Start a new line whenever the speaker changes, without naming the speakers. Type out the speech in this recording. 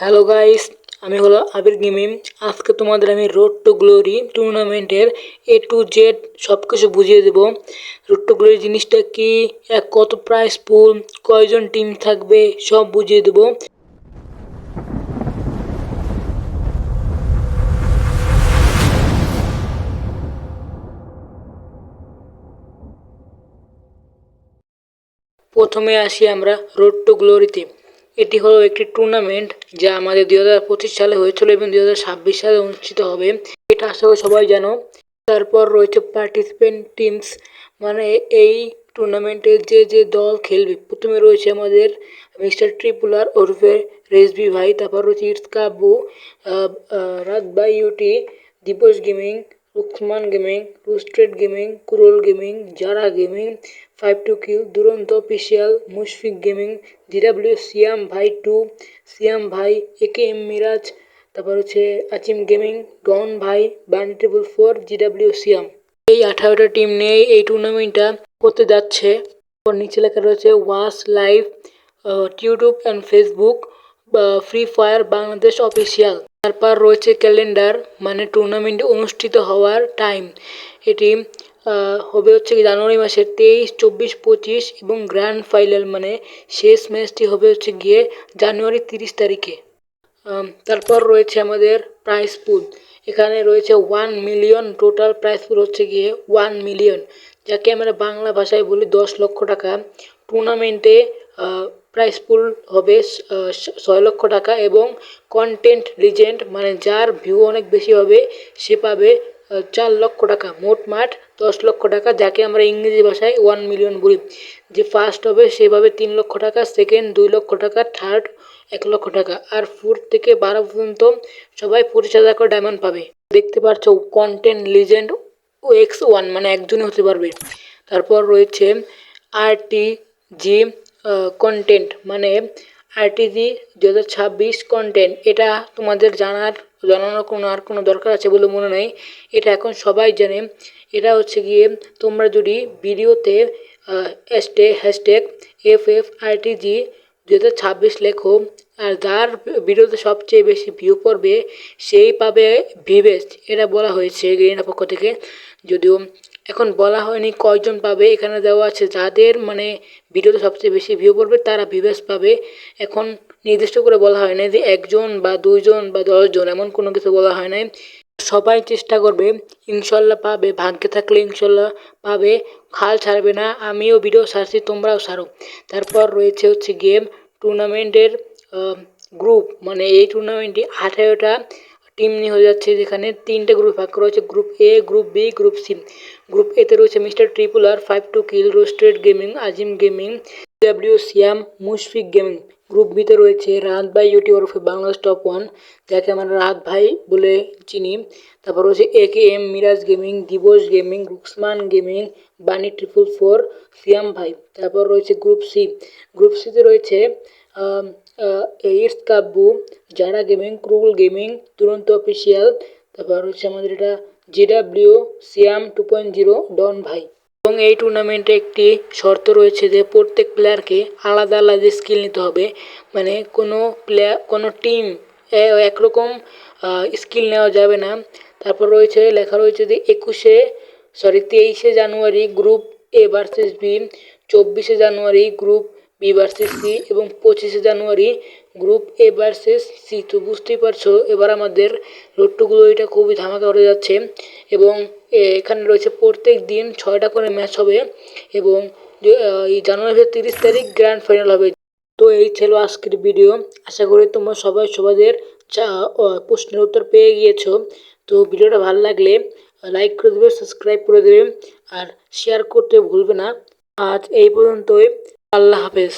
Hello guys আমি হলো আবির gaming আজকে তোমাদের আমি রোড টু গ্লোরি টুর্নামেন্টের এ টু জেড সব কিছু বুঝিয়ে দেবো। রোড টু গ্লোরি জিনিসটা কি এক কত প্রাইস পুল কয়জন টিম থাকবে, সব বুঝিয়ে দেবো। প্রথমে আসি আমরা রোড টু গ্লোরিতে এটি হলো একটি টুর্নামেন্ট যা আমাদের দুই হাজার পঁচিশ সালে হয়েছিল এবং দুই হাজার ছাব্বিশ সালে অনুষ্ঠিত হবে। এটা আশা করি সবাই জানো। তারপর রয়েছে পার্টিসিপেন্ট টিমস মানে এই টুর্নামেন্টে যে যে দল খেলবে, প্রথমে রয়েছে আমাদের মিস্টার ট্রিপুলার ওরফে রেসবি ভাই, তারপর রয়েছে ইটস কাবু রাত বাই ইউটি দীপস gaming Lukman gaming, roasted gaming, কুরল gaming, জারা গেমিং, ফাইভ টু কিউ, দুরন্ত official Mushfiq gaming, GW, Siam ভাই টু, সিয়াম ভাই, একে এম মিরাজ, তারপর হচ্ছে আচিম গেমিং, ডন ভাই বার্নি ট্রিপল ফোর, জিডাব্লিউ, সিয়াম। এই আঠারোটা টিম নিয়ে এই টুর্নামেন্টটা করতে যাচ্ছে। তারপর নিচে লেখা রয়েছে ওয়াস live YouTube and Facebook Free Fire Bangladesh official তারপর রয়েছে ক্যালেন্ডার মানে টুর্নামেন্ট অনুষ্ঠিত হওয়ার টাইম এটি হবে হচ্ছে জানুয়ারি মাসের তেইশ, চব্বিশ, পঁচিশ এবং গ্র্যান্ড ফাইনাল মানে শেষ ম্যাচটি হবে হচ্ছে গিয়ে জানুয়ারি তিরিশ তারিখে। তারপর রয়েছে আমাদের প্রাইস পুল এখানে রয়েছে one million total prize pool হচ্ছে গিয়ে ওয়ান মিলিয়ন যাকে আমরা বাংলা ভাষায় বলি দশ লক্ষ টাকা। টুর্নামেন্টে প্রাইস পুল হবে ছয় লক্ষ টাকা এবং কন্টেন্ট লিজেন্ড মানে যার ভিউ অনেক বেশি হবে, সে পাবে চার লক্ষ টাকা, মোট মাঠ দশ লক্ষ টাকা, যাকে আমরা ইংরেজি ভাষায় ওয়ান মিলিয়ন বলি। যে ফার্স্ট হবে, সে পাবে তিন লক্ষ টাকা সেকেন্ড দুই লক্ষ টাকা থার্ড এক লক্ষ টাকা, আর ফোর থেকে বারো পর্যন্ত সবাই পঁচিশ হাজার করে ডায়মন্ড পাবে। দেখতে পাচ্ছ কন্টেন্ট লিজেন্ড ও এক্স ওয়ান মানে একজনই হতে পারবে। তারপর রয়েছে আর টি জি কন্টেন্ট মানে আরটিজি দু হাজার ছাব্বিশ কন্টেন্ট এটা তোমাদের জানার, জানানোর কোনো আর কোনো দরকার আছে বলে মনে নেই। এটা এখন সবাই জানে। এটা হচ্ছে গিয়ে তোমরা যদি ভিডিওতে হ্যাশটে হ্যাশট্যাগ এফ এফ আরটিজি দু ছাব্বিশ লেখো আর যার ভিডিওতে সবচেয়ে বেশি ভিউ পড়বে সেই পাবে ভিভেস্ট এটা বলা হয়েছে গ্রিনের পক্ষ থেকে। যদিও এখন বলা হয়নি কয়জন পাবে, এখানে দেওয়া আছে যাদের মানে ভিডিওতে সবচেয়ে বেশি ভিউ পড়বে তারা ভিভেস পাবে। এখন নির্দিষ্ট করে বলা হয় না যে একজন বা দুইজন বা দশজন, এমন কোনো কিছু বলা হয় নাই। সবাই চেষ্টা করবে, ইনশাল্লাহ পাবে, ভাগ্যে থাকলে ইনশাল্লাহ পাবে। খাল ছাড়বে না, আমিও ভিডিও ছাড়ছি, তোমরাও ছাড়ো। তারপর রয়েছে হচ্ছে গেম টুর্নামেন্টের গ্রুপ মানে এই টুর্নামেন্টটি আঠারোটা টিম নিয়ে হয়ে যাচ্ছে, যেখানে তিনটে গ্রুপ ভাগ করা হয়েছে group A group B group C group এতে রয়েছে mister triple R five two kill roasted gaming Azim gaming W Siam Mushfiq gaming group বিতে রয়েছে রাহাত ভাই ইউটি ওরফে বাংলাদেশ টপ ওয়ান যাকে আমরা রাহাত ভাই বলে চিনি। তারপর রয়েছে A K M Miraj gaming দিবস gaming রুক্সমান gaming bunny triple four Siam ভাই। তারপর রয়েছে গ্রুপ সি গ্রুপ সিতে রয়েছে ইটস কাব্বু যারা গেমিং ক্রুল গেমিং তুরন্ত অফিসিয়াল তারপর হচ্ছে আমাদের এটা GW Siam two point zero Don ভাই। এবং এই টুর্নামেন্টে একটি শর্ত রয়েছে যে প্রত্যেক প্লেয়ারকে আলাদা আলাদা স্কিল নিতে হবে। মানে কোনো প্লেয়ার কোনো টিম একরকম স্কিল নেওয়া যাবে না। তারপর রয়েছে, লেখা রয়েছে যে একুশে সরি তেইশে January group A versus B চব্বিশে January group B versus C এবং পঁচিশে January group A versus C. তো বুঝতেই পারছ, এবার আমাদের রোডটুগুলো এটা খুবই ধামাকা করে যাচ্ছে এবং এখানে রয়েছে প্রত্যেক দিন ছয়টা করে ম্যাচ হবে এবং এই জানুয়ারি তিরিশ তারিখ গ্র্যান্ড ফাইনাল হবে। তো এই ছিল আজকের ভিডিও। আশা করি তোমরা সবাই সবাদের চা প্রশ্নের উত্তর পেয়ে গিয়েছো। তো ভিডিওটা ভালো লাগলে লাইক করে দেবে, সাবস্ক্রাইব করে দেবে, আর শেয়ার করতে ভুলবে না। আজ এই পর্যন্তই। আল্লাহ হাফেজ